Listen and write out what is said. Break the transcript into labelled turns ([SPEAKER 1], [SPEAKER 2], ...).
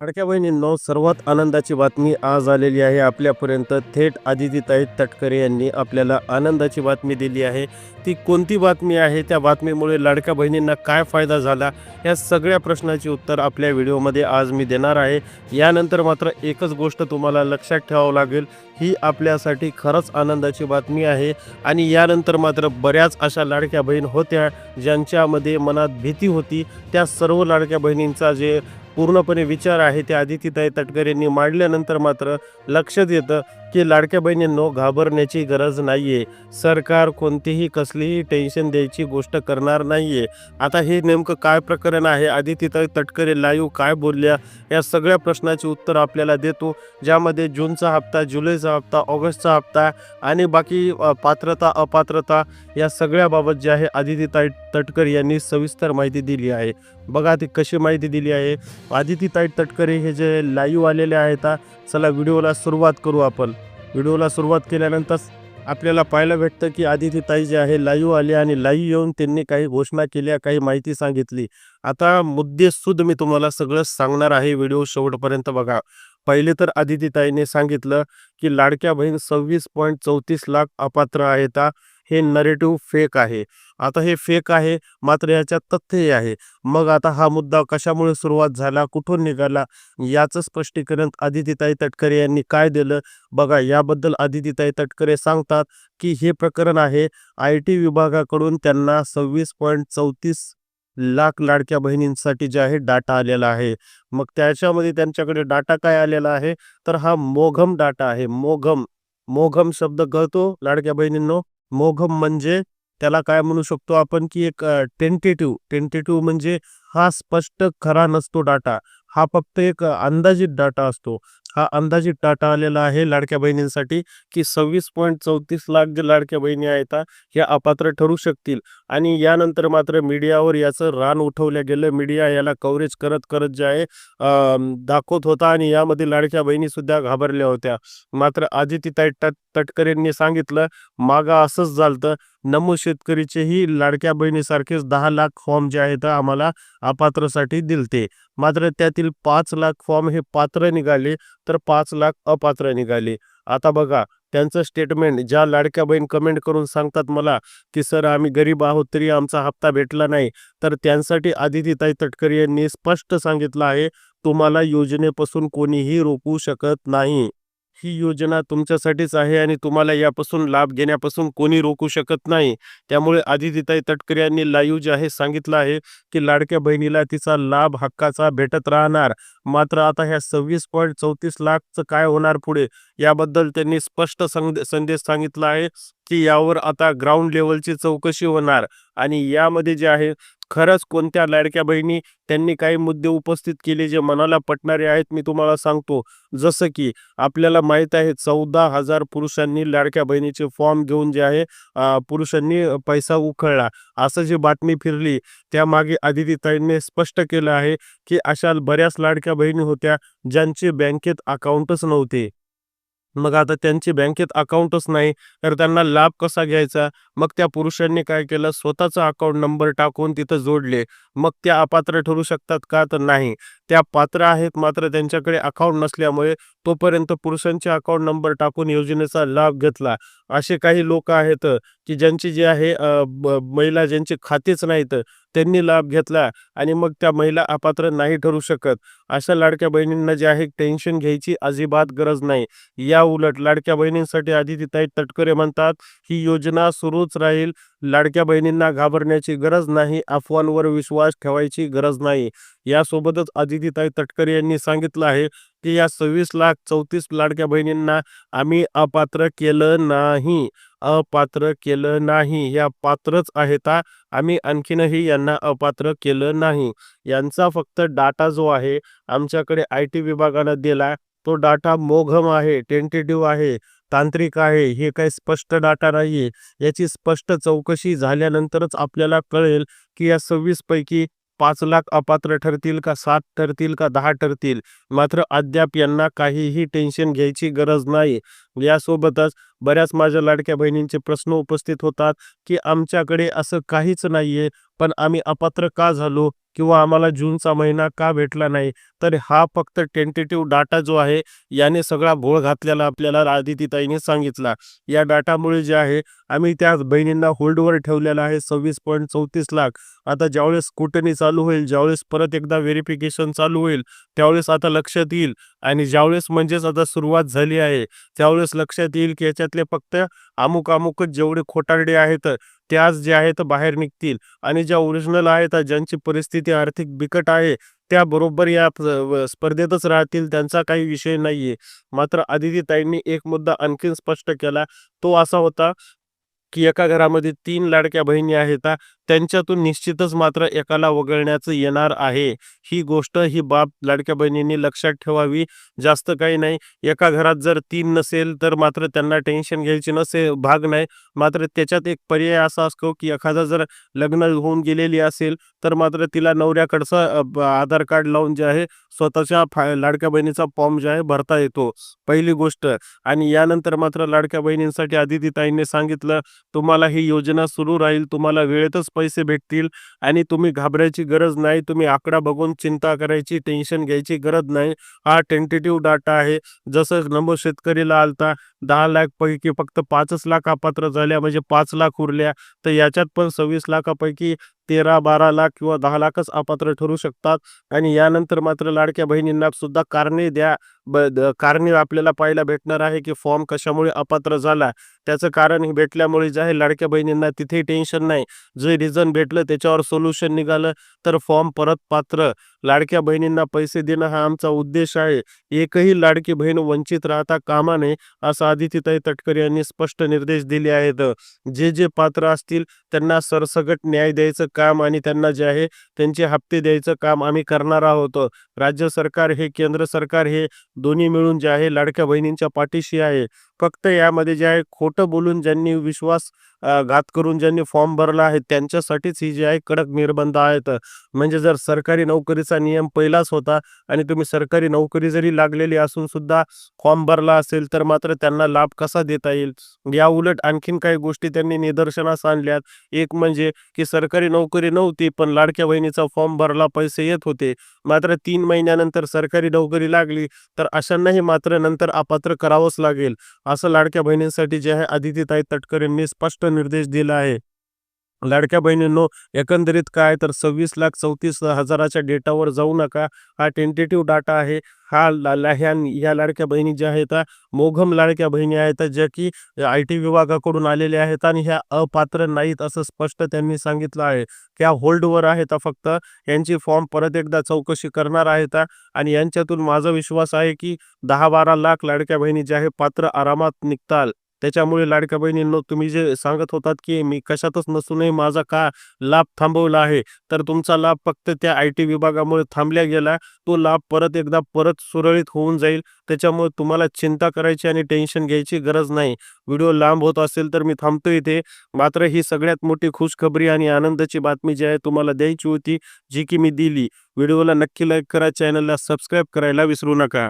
[SPEAKER 1] लाडक्या बहिणींनो सर्वात आनंदाची बातमी आज आलेली आहे आपल्यापर्यंत. थेट आदितीताई तटकरे यांनी आपल्याला आनंदाची बातमी दिली आहे. ती कोणती बातमी आहे? त्या बातमीमुळे लाडक्या बहिणींना काय फायदा झाला? या सगळ्या प्रश्नाची उत्तर आपल्या व्हिडिओमध्ये आज मी देणार आहे. यानंतर मात्र एकच गोष्ट तुम्हाला लक्षात ठेवावं लागेल. ही आपल्यासाठी खरंच आनंदाची बातमी आहे. आणि यानंतर मात्र बऱ्याच अशा लाडक्या बहीण होत्या ज्यांच्यामध्ये मनात भीती होती. त्या सर्व लाडक्या बहिणींचा जे पूर्णपणे विचार आहे. ते आदित्यताई तटकरेंनी मांडल्यानंतर मात्र लक्षात येतं की लाडक्या बहिणींनो घाबरण्याची गरज नाही आहे सरकार कोणतीही कसलीही टेन्शन द्यायची गोष्ट करणार नाही आहे आता हे नेमकं काय प्रकरण आहे? आदितीताई तटकरे लाईव्ह काय बोलल्या? या सगळ्या प्रश्नाचे उत्तर आपल्याला देतो. ज्यामध्ये जूनचा हप्ता जुलैचा हप्ता ऑगस्टचा हप्ता आणि बाकी पात्रता अपात्रता या सगळ्याबाबत जे आहे आदितीताई तटकर यांनी सविस्तर माहिती दिली आहे. बघा ती कशी माहिती दिली आहे. आदितीताई तटकरे हे जे लाईव्ह आलेले आहेत चला व्हिडिओला सुरुवात करू आपण. व्हिडिओला सुरुवात केल्यानंतर आपल्याला पाहायला भेटतं की आदितीताई जे आहे लाईव्ह आले आणि लाईव्ह येऊन त्यांनी काही घोषणा केल्या काही माहिती सांगितली. आता मुद्देसुद्ध मी तुम्हाला सगळं सांगणार आहे. व्हिडिओ शेवटपर्यंत बघा. पहिले तर आदितीताईने सांगितलं की लाडक्या बहीण सव्वीस पॉईंट चौतीस लाख अपात्र आहेत. हे नरेटिव्ह फेक आहे. आता हे फेक आहे मात्र याच्यात तथ्यही आहे. मग आता हा मुद्दा कशामुळे सुरुवात झाला कुठून निघाला याचं स्पष्टीकरण आदितीताई तटकरे यांनी काय दिलं? बघा याबद्दल आदितीताई तटकरे सांगतात की हे प्रकरण आहे आय टी विभागाकडून त्यांना सव्वीस पॉईंट चौतीस लाख लाडक्या बहिणींसाठी जे आहे डाटा आलेला आहे. मग त्याच्यामध्ये त्यांच्याकडे डाटा काय आलेला आहे? तर हा मोघम डाटा आहे. मोघम मोघम शब्द कळतो लाडक्या बहिणींनो? मोघम म्हणजे त्याला काय म्हणू शकतो आपण की एक टेंटेटिव्ह टेंटेटिव्ह म्हणजे हा स्पष्ट खरा नसतो डाटा. हा फक्त एक अंदाजित डाटा असतो. हा अंदाजित डाटा आलेला आहे लाडक्या बहिणींसाठी की सव्वीस पॉईंट चौतीस लाख जे लाडक्या बहिणी आहेत ह्या अपात्र ठरू शकतील. आणि यानंतर मात्र मीडियावर याचं रान उठवलं गेलं. मीडिया याला कव्हरेज करत करत जे आहे दाखवत होता आणि यामध्ये लाडक्या बहिणी सुद्धा घाबरल्या होत्या. मात्र आदितीताई तट तटकरेंनी सांगितलं मागा असंच झालतं. नमो शेतकरीचेही लाडक्या बहिणीसारखेच दहा लाख फॉर्म जे आहेत आम्हाला अपात्रसाठी दिलते. मात्र त्यातील पाच लाख फॉर्म हे पात्र निघाले. तर पाच लाख अपात्र निघाले. आता बघा त्यांचं स्टेटमेंट ज्या लाडक्या बहीण कमेंट करून सांगतात मला की सर आम्ही गरीब आहोत तरी आमचा हप्ता भेटला नाही. तर त्यांसाठी आदितीताई तटकरे यांनी स्पष्ट सांगितलं आहे तुम्हाला योजनेपासून कोणीही रोखू शकत नाही. ही योजना तुमच्यासाठीच आहे आणि तुम्हाला यापासून लाभ घेण्यापासून कोणी रोखू शकत नाही. त्यामुळे आदितीताई तटकरे यांनी लाईव्ह जे आहे सांगितलं आहे की लाडक्या बहिणीला तिचा लाभ हक्काचा भेटत राहणार. मात्र आता ह्या सव्वीस पॉईंट चौतीस लाखचं काय होणार पुढे? याबद्दल त्यांनी स्पष्ट संदेश सांगितला आहे की यावर आता ग्राउंड लेवलची चौकशी होणार. आणि यामध्ये जे आहे खरंच कोणत्या लाडक्या बहिणी त्यांनी काही मुद्दे उपस्थित केले जे मनाला पटणारे आहेत मी तुम्हाला सांगतो. जसं की आपल्याला माहीत आहे चौदा हजार पुरुषांनी लाडक्या बहिणीचे फॉर्म घेऊन जे आहे पुरुषांनी पैसा उखळला. असं जी बातमी फिरली त्यामागे आदितीताईंनी स्पष्ट केलं आहे की अशा बऱ्याच लाडक्या बहिणी होत्या ज्यांचे बँकेत अकाउंटच नव्हते. मग आता त्यांची बँकेत अकाउंटच नाही तर त्यांना लाभ कसा घ्यायचा? मग त्या पुरुषांनी काय केलं? स्वतःचा अकाउंट नंबर टाकून तिथं जोडले. मग त्या अपात्र ठरू शकतात का तर नाही. त्या पात्र आहेत मात्र त्यांच्याकडे अकाउंट नसल्यामुळे तोपर्यंत पुरुषांचे अकाउंट नंबर टाकून योजनेचा लाभ घेतला. असे काही लोक आहेत की ज्यांची जे आहे महिला ज्यांचे खातेच नाहीत त्यांनी लाभ घेतला आणि मग त्या महिला अपात्र नाही ठरू शकत. अशा लाडक्या बहिणींना जे आहे टेन्शन घ्यायची अजिबात गरज नाही. या उलट लाडक्या बहिणींसाठी आदितीताई तटकरे म्हणतात ही योजना सुरूच राहील लाडक्या बहिणींना घाबरण्याची गरज नाही अफवांवर विश्वास ठेवायची गरज नाही. यासोबतच अदितीताई तटकरे यांनी सांगितलं आहे की या सव्वीस लाख चौतीस लाडक्या बहिणींना आम्ही अपात्र केलं नाही. अपात्र केलं नाही. या पात्रच आहेत आम्ही आणखीनही यांना अपात्र केलं नाही. यांचा फक्त डाटा जो आहे आमच्याकडे आय टी विभागानं दिला तो डाटा मोघम आहे टेंटेटिव्ह आहे. तांत्रिक आहे हे काही स्पष्ट डाटा नाहीये. याची स्पष्ट चौकशी झाल्यानंतरच आपल्याला कळेल की या सव्वीस पैकी पाच लाख अपात्र ठरतील का सात ठरतील का दहा ठरतील. मात्र अद्याप यांना काहीही टेन्शन घ्यायची गरज नाही. यासोबतच बऱ्याच माझ्या लाडक्या बहिणींचे प्रश्न उपस्थित होतात की आमच्याकडे असं काहीच नाहीये पण आम्ही अपात्र का झालो? किंवा आम्हाला जूनचा महिना का भेटला नाही तर हा फक्त टेंटेटिव्ह डाटा जो आहे याने सगळा घोळ घातलेला आपल्याला आदितीताईने सांगितला. या डाटामुळे जे आहे आम्ही त्या बहिणींना होल्डवर ठेवलेला आहे सव्वीस पॉईंट चौतीस लाख. आता ज्यावेळेस स्कूटनी चालू होईल ज्यावेळेस परत एकदा व्हेरिफिकेशन चालू होईल त्यावेळेस आता लक्षात येईल. आणि ज्यावेळेस म्हणजेच आता सुरुवात झाली आहे त्यावेळेस लक्षात येईल की याच्यातले फक्त अमुक अमुकच जेवढे खोटारडे आहेत त्याच जे आहेत बाहेर निघतील. आणि ज्या ओरिजिनल आहेत ज्यांची परिस्थिती आर्थिक बिकट आहे त्या बरोबर या स्पर्धेतच राहतील त्यांचा काही विषय नाहीये. मात्र आदितीताईंनी एक मुद्दा आणखीन स्पष्ट केला. तो असा होता की एका घरामध्ये तीन लाडक्या बहिणी आहेत त्यांच्यातून निश्चितच मात्र एकाला वगळण्याचं येणार आहे. ही गोष्ट ही बाब लाडक्या बहिणींनी लक्षात ठेवावी. जास्त काही नाही. एका घरात जर तीन नसेल तर मात्र त्यांना टेन्शन घ्यायची नसे भाग नाही. मात्र त्याच्यात एक पर्याय असा असतो की एखादा जर लग्न होऊन गेलेली असेल तर मात्र तिला नवऱ्याकडचं आधार कार्ड लावून जे आहे स्वतःच्या फा लाडक्या बहिणीचा फॉर्म जे आहे भरता येतो. पहिली गोष्ट. आणि यानंतर मात्र लाडक्या बहिणींसाठी आदितीताईंनी सांगितलं तुम्हाला ही योजना सुरू राहील. तुम्हाला वेळेतच पैसे भेटतील आणि तुम्ही घाबरायची गरज नाही. तुम्ही आकडा बघून चिंता करायची टेन्शन घ्यायची गरज नाही. हा टेंटेटिव्ह डाटा आहे. जसं नमो शेतकरीला आलता दहा लाख पैकी फक्त पाचच लाख अपात्र झाल्या म्हणजे पाच लाख उरल्या. तर याच्यात पण सव्वीस लाखापैकी तेरा बारा लाख किंवा दहा लाखच अपात्र ठरू शकतात. आणि यानंतर मात्र लाडक्या बहिणींना सुद्धा कारणे द्या ब कारणे आपल्याला पाहायला भेटणार आहे की फॉर्म कशामुळे अपात्र झाला. त्याचं कारण हे भेटल्यामुळे जे आहे लाडक्या बहिणींना तिथे टेन्शन नाही. जे रिझन भेटलं त्याच्यावर सोल्युशन निघालं तर फॉर्म परत पात्र. लाडक्या बहिणींना पैसे देणं हा आमचा उद्देश आहे. एकही लाडकी बहीण वंचित राहता कामा नये असं आदितीताई तटकर यांनी स्पष्ट निर्देश दिले आहेत. जे जे पात्र असतील त्यांना सरसकट न्याय द्यायचं काम आणि त्यांना जे आहे त्यांचे हप्ते द्यायचं काम आम्ही करणार आहोत. राज्य सरकार हे केंद्र सरकार हे दोन्ही मिळून जे आहे लाडक्या बहिणींच्या पाठीशी आहे. फक्त यामध्ये जे आहे खोटं बोलून ज्यांनी विश्वास घात करून ज्यांनी फॉर्म भरला आहे त्यांच्यासाठीच ही जी आहे कडक निर्बंध आहेत. म्हणजे जर सरकारी नोकरीचा नियम पहिलाच होता आणि तुम्ही सरकारी नोकरी जरी लागलेली असून सुद्धा फॉर्म भरला असेल तर मात्र त्यांना लाभ कसा देता येईल? या उलट आणखीन काही गोष्टी त्यांनी निदर्शनास आणल्यात. एक म्हणजे की सरकारी नोकरी नव्हती पण लाडक्या बहिणीचा फॉर्म भरला पैसे येत होते. मात्र तीन महिन्यानंतर सरकारी नोकरी लागली तर अशांनाही मात्र नंतर अपात्र करावंच लागेल. असं लाडक्या बहिणींसाठी जे आहे आदित्यताई तटकर यांनी स्पष्ट निर्देश दिला आहे. लाडक्या बहिणींनो एकंदरीत काय तर सव्वीस लाख चौतीस हजाराच्या डेटावर जाऊ नका. हा टेंटेटिव्ह डाटा आहे. हा ला ह्या या लाडक्या बहिणी ज्या आहेत मोघम लाडक्या बहिणी आहेत ज्या की आय टी विभागाकडून आलेल्या आहेत आणि ह्या अपात्र नाहीत असं स्पष्ट त्यांनी सांगितलं आहे. त्या होल्डवर आहेत फक्त. यांची फॉर्म परत एकदा चौकशी करणार आहेत. आणि यांच्यातून माझा विश्वास आहे की दहा बारा लाख लाडक्या बहिणी ज्या आहे पात्र आरामात निघताल. त्याच्यामुळे लाडक्या बहिणींनो तुम्ही जे सांगत होतात की मी कशातच नसूनही माझा का लाभ थांबवला आहे तर तुमचा लाभ फक्त त्या आय टी विभागामुळे थांबल्या गेला. तो लाभ परत एकदा परत सुरळीत होऊन जाईल. त्याच्यामुळे तुम्हाला चिंता करायची आणि टेन्शन घ्यायची गरज नाही. व्हिडिओ लांब होत असेल तर मी थांबतो इथे. मात्र ही सगळ्यात मोठी खुशखबरी आणि आनंदाची बातमी जी आहे तुम्हाला द्यायची होती जी की मी दिली. व्हिडिओला नक्की लाईक करा चॅनलला सबस्क्राईब करायला विसरू नका.